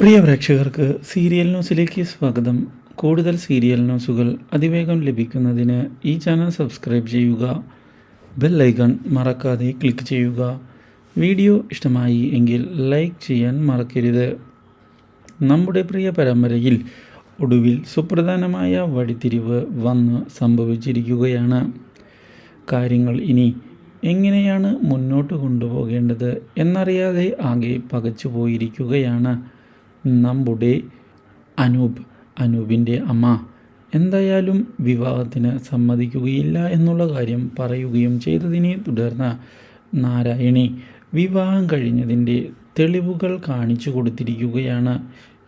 പ്രിയ പ്രേക്ഷകർക്ക് സീരിയൽ ന്യൂസിലേക്ക് സ്വാഗതം. കൂടുതൽ സീരിയൽ ന്യൂസുകൾ അതിവേഗം ലഭിക്കുന്നതിന് ഈ ചാനൽ സബ്സ്ക്രൈബ് ചെയ്യുക ബെൽ ഐക്കൺ മറക്കാതെ ക്ലിക്ക് ചെയ്യുക. വീഡിയോ ഇഷ്ടമായി എങ്കിൽ ലൈക്ക് ചെയ്യാൻ മറക്കരുത്. നമ്മുടെ പ്രിയ പരമ്പരയിൽ ഒടുവിൽ സുപ്രധാനമായ വഴിത്തിരിവ് വന്ന് സംഭവിച്ചിരിക്കുകയാണ്. കാര്യങ്ങൾ ഇനി എങ്ങനെയാണ് മുന്നോട്ട് കൊണ്ടുപോകേണ്ടത് എന്നറിയാതെ ആകെ പകച്ചു പോയിരിക്കുകയാണ് നമ്മുടെ അനൂപ് അനൂപിന്റെ അമ്മ എന്തായാലും വിവാഹത്തിന് സമ്മതിക്കുകയില്ല എന്നുള്ള കാര്യം പറയുകയും ചെയ്തതിനെ തുടർന്ന് നാരായണി വിവാഹം കഴിഞ്ഞതിന്റെ തെളിവുകൾ കാണിച്ചു കൊടുത്തിരിക്കുകയാണ്.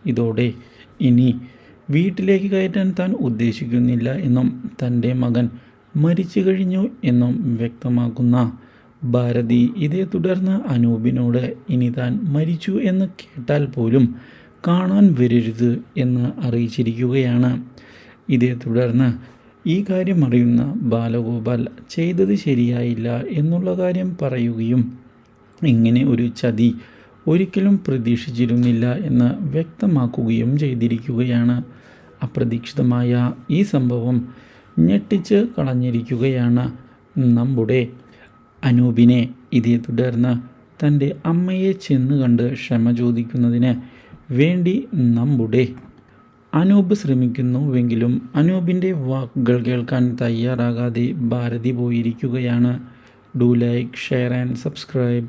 ഇതോടെ ഇനി വീട്ടിലേക്ക് കയറ്റാൻ താൻ ഉദ്ദേശിക്കുന്നില്ല എന്നും തന്റെ മകൻ മരിച്ചു കഴിഞ്ഞു എന്നും വ്യക്തമാക്കുന്ന ഭാരതി ഇതേ തുടർന്ന് അനൂപിനോട് ഇനി താൻ മരിച്ചു എന്ന് കേട്ടാൽ പോലും കാണാൻ വരരുത് എന്ന് അറിയിച്ചിരിക്കുകയാണ്. ഇതേ തുടർന്ന് ഈ കാര്യം അറിയുന്ന ബാലഗോപാൽ ചെയ്തത് ശരിയായില്ല എന്നുള്ള കാര്യം പറയുകയും ഇങ്ങനെ ഒരു ചതി ഒരിക്കലും പ്രതീക്ഷിച്ചിരുന്നില്ല എന്ന് വ്യക്തമാക്കുകയും ചെയ്തിരിക്കുകയാണ്. അപ്രതീക്ഷിതമായ ഈ സംഭവം ഞെട്ടിച്ച് കളഞ്ഞിരിക്കുകയാണ് നമ്മുടെ അനൂപിനെ. ഇതേ തുടർന്ന് തന്റെ അമ്മയെ ചെന്ന് കണ്ട് ക്ഷമ ചോദിക്കുന്നതിന് വേണ്ടി നമ്മുടെ അനൂപ് ശ്രമിക്കുന്നുവെങ്കിലും അനൂപിന്റെ വാക്കുകൾ കേൾക്കാൻ തയ്യാറാകാതെ ഭാരതി പോയിരിക്കുകയാണ്. Do like share and subscribe